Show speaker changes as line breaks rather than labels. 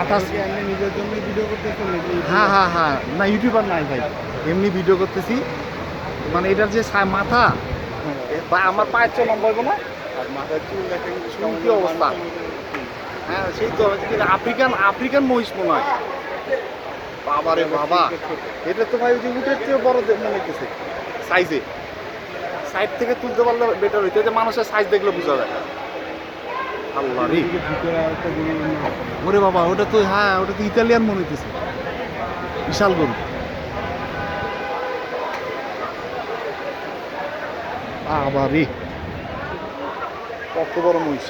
আপনি নিজের জন্য ভিডিও করতেছেন
হ্যাঁ হ্যাঁ হ্যাঁ। না ইউটিউবার নাই ভাই। এমনি ভিডিও করতেছি। মানে এটার যে মাথা ভাই আমার পায়ের চো লম্বা হইব না?
আর মাথার চুল
কি অবস্থা? হ্যাঁ সেই তো কিন্তু আফ্রিকান আফ্রিকান মহিষ মনে হয়। বাবা। এটা তো ভাই ওই যে উটের চেয়ে বড় মনে হইতেছে। সাইজে সাইড থেকে তুলতে পারলে বেটার হইতো। যে মানুষের সাইজ দেখলে বোঝা যায়। আল্লাহ ওরে বাবা, ওটা তো হ্যাঁ ওটা তো ইতালিয়ান মনে হইতেছে। বিশাল গরু। আবার রে। কত বড় মহিষ।